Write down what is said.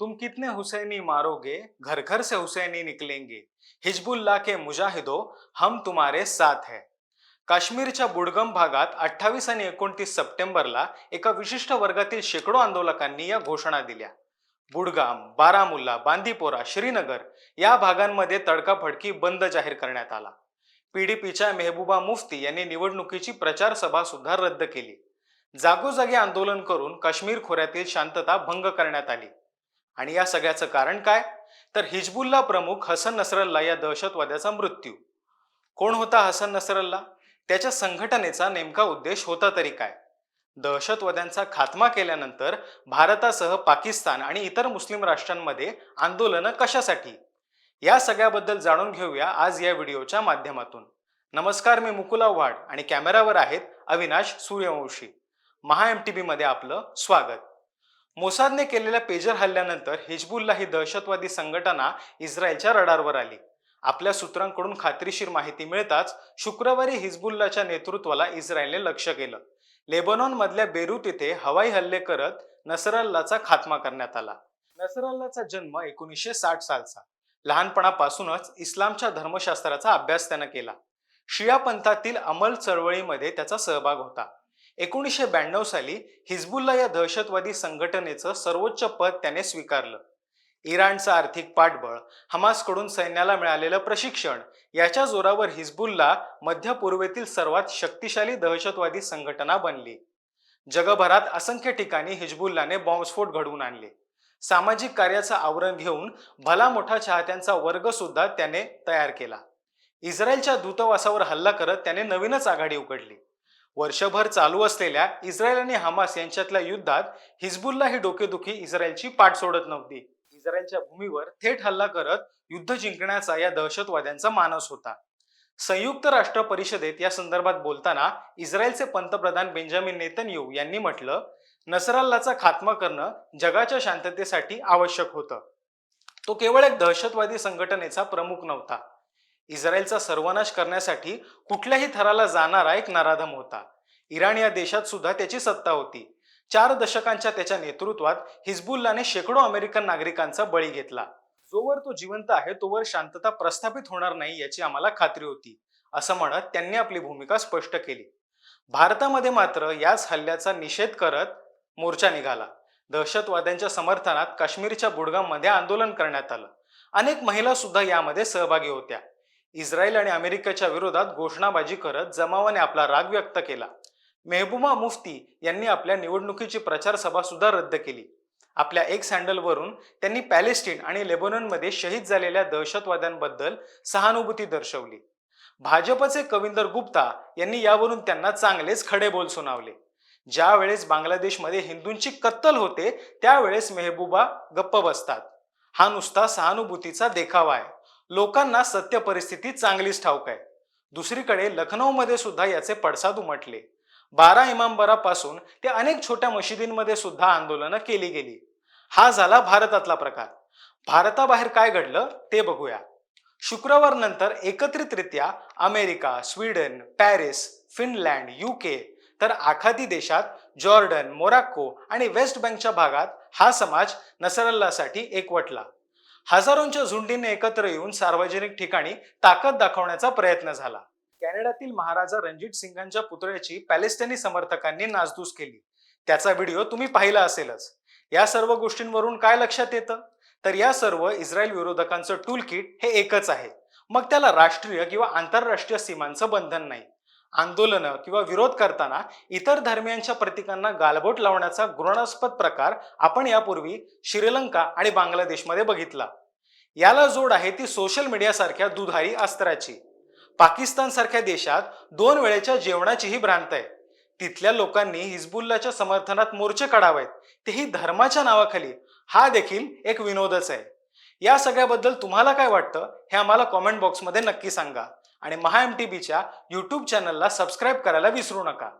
तुम कितने हुसैनी मारोगे घर घर से हुसैनी निकलेंगे। हिजबुल्ला के मुजाहिदो हम तुम्हारे साथ है। काश्मीरच्या बुडगम भागात अठ्ठावीस आणि एकोणतीस सप्टेंबरला एका विशिष्ट वर्गातील शेकडो आंदोलकांनी या घोषणा दिल्या. बुडगाम बारामुल्ला बांदीपोरा श्रीनगर या भागांमध्ये तडकाफडकी बंद जाहीर करण्यात आला. पीडीपीच्या मेहबूबा मुफ्ती यांनी निवडणुकीची प्रचार सभा सुद्धा रद्द केली. जागोजागी आंदोलन करून काश्मीर खोऱ्यातील शांतता भंग करण्यात आली. आणि या सगळ्याचं कारण काय? तर हिजबुल्ला प्रमुख हसन नसरल्ला या दहशतवाद्याचा मृत्यू. कोण होता हसन नसरल्ला? त्याच्या संघटनेचा नेमका उद्देश होता तरी काय? दहशतवाद्यांचा खात्मा केल्यानंतर भारतासह पाकिस्तान आणि इतर मुस्लिम राष्ट्रांमध्ये आंदोलनं कशासाठी? या सगळ्याबद्दल जाणून घेऊया आज या व्हिडिओच्या माध्यमातून. नमस्कार मी मुकुला वाड आणि कॅमेरावर आहेत अविनाश सूर्यवंशी. महा एम टी मध्ये आपलं स्वागत. मोसादने केलेल्या पेजर हल्ल्यानंतर हिजबुल्ला ही दहशतवादी संघटना इस्रायलच्या रडारवर आली. आपल्या सूत्रांकडून खात्रीशीर माहिती मिळताच शुक्रवारी हिजबुल्लाच्या नेतृत्वाला इस्रायलने लक्ष केलं. लेबनॉन मधल्या बेरूत येथे हवाई हल्ले करत नसरल्लाचा खात्मा करण्यात आला. नसरल्लाचा जन्म एकोणीसशे साठ सालचा. लहानपणापासूनच इस्लामच्या धर्मशास्त्राचा अभ्यास त्यानं केला. शिया पंथातील अमल चळवळीमध्ये त्याचा सहभाग होता. एकोणीसशे ब्याण्णव साली हिजबुल्ला या दहशतवादी संघटनेचं सर्वोच्च पद त्याने स्वीकारलं. इराणचं आर्थिक पाठबळ हमासकडून सैन्याला मिळालेलं प्रशिक्षण याच्या जोरावर हिजबुल्ला मध्य पूर्वेतील सर्वात शक्तिशाली दहशतवादी संघटना बनली. जगभरात असंख्य ठिकाणी हिजबुल्लाने बॉम्बस्फोट घडवून आणले. सामाजिक कार्याचं आवरण घेऊन भला मोठा चाहत्यांचा वर्ग सुद्धा त्याने तयार केला. इस्रायलच्या दूतावासावर हल्ला करत त्याने नवीनच आघाडी उघडली. वर्षभर चालू असलेल्या इस्रायल आणि हमास यांच्यातल्या युद्धात हिजबुल्ला ही डोकेदुखी इस्रायलची पाठ सोडत नव्हती. इस्रायलच्या भूमीवर थेट हल्ला करत युद्ध जिंकण्याचा या दहशतवाद्यांचा मानस होता. संयुक्त राष्ट्र परिषदेत या संदर्भात बोलताना इस्रायलचे पंतप्रधान बेंजामिन नेतन्यू यांनी म्हटलं नसराल्लाचा खात्मा करणं जगाच्या शांततेसाठी आवश्यक होतं. तो केवळ एक दहशतवादी संघटनेचा प्रमुख नव्हता. इस्रायलचा सर्वनाश करण्यासाठी कुठल्याही थराला जाणारा एक नराधम होता. इराण या देशात सुद्धा त्याची सत्ता होती. चार दशकांच्या त्याच्या नेतृत्वात हिजबुल्लाने शेकडो अमेरिकन नागरिकांचा बळी घेतला. जोवर तो जिवंत आहे तोवर शांतता प्रस्थापित होणार नाही याची आम्हाला खात्री होती असं म्हणत त्यांनी आपली भूमिका स्पष्ट केली. भारतामध्ये मात्र याच हल्ल्याचा निषेध करत मोर्चा निघाला. दहशतवाद्यांच्या समर्थनात काश्मीरच्या बुडगाममध्ये आंदोलन करण्यात आलं. अनेक महिला सुद्धा यामध्ये सहभागी होत्या. इस्रायल आणि अमेरिकेच्या विरोधात घोषणाबाजी करत जमावाने आपला राग व्यक्त केला. मेहबूबा मुफ्ती यांनी आपल्या निवडणुकीची प्रचार सभा सुद्धा रद्द केली. आपल्या एक सँडलवरून त्यांनी पॅलेस्टीन आणि लेबनॉनमध्ये शहीद झालेल्या दहशतवाद्यांबद्दल सहानुभूती दर्शवली. भाजपचे कविंदर गुप्ता यांनी यावरून त्यांना चांगलेच खडे बोल सुनावले. ज्या वेळेस बांगलादेशमध्ये हिंदूंची कत्तल होते त्यावेळेस मेहबूबा गप्प बसतात. हा नुसता सहानुभूतीचा देखावा आहे. लोकांना सत्य परिस्थिती चांगलीच ठाऊक आहे. दुसरीकडे लखनौमध्ये सुद्धा याचे पडसाद उमटले. बारा इमामबरापासून ते अनेक छोट्या मशिदींमध्ये सुद्धा आंदोलनं केली गेली. हा झाला भारतातला प्रकार. भारताबाहेर काय घडलं ते बघूया. शुक्रवार नंतर एकत्रितरित्या America Sweden Paris Finland UK तर आखाती देशात जॉर्डन मोराक्को आणि वेस्ट बँकच्या भागात हा समाज नसरल्लासाठी एकवटला. हजारोंच्या झुंडीने एकत्र येऊन सार्वजनिक ठिकाणी ताकद दाखवण्याचा प्रयत्न झाला. कॅनडातील महाराजा रणजित सिंगांच्या पुतळ्याची पॅलेस्टिनी समर्थकांनी नासधूस केली. त्याचा व्हिडिओ तुम्ही पाहिला असेलच. या सर्व गोष्टींवरून काय लक्षात येतं? तर या सर्व इस्रायल विरोधकांचं टूल किट हे एकच आहे. मग त्याला राष्ट्रीय किंवा आंतरराष्ट्रीय सीमांचं बंधन नाही. आंदोलनं किंवा विरोध करताना इतर धर्मियांच्या प्रतीकांना गालबोट लावण्याचा घृणास्पद प्रकार आपण यापूर्वी श्रीलंका आणि बांगलादेशमध्ये बघितला. याला जोड आहे ती सोशल मीडियासारख्या दुधारी अस्त्राची. पाकिस्तानसारख्या देशात दोन वेळेच्या जेवणाचीही भ्रांत आहे. तिथल्या लोकांनी हिजबुल्लाच्या समर्थनात मोर्चे काढावेत. तेही धर्माच्या नावाखाली. हा देखील एक विनोदच आहे. या सगळ्याबद्दल तुम्हाला काय वाटतं हे आम्हाला कॉमेंट बॉक्समध्ये नक्की सांगा. आणि महा एम टी बीच्या यूट्यूब चॅनलला सबस्क्राईब करायला विसरू नका.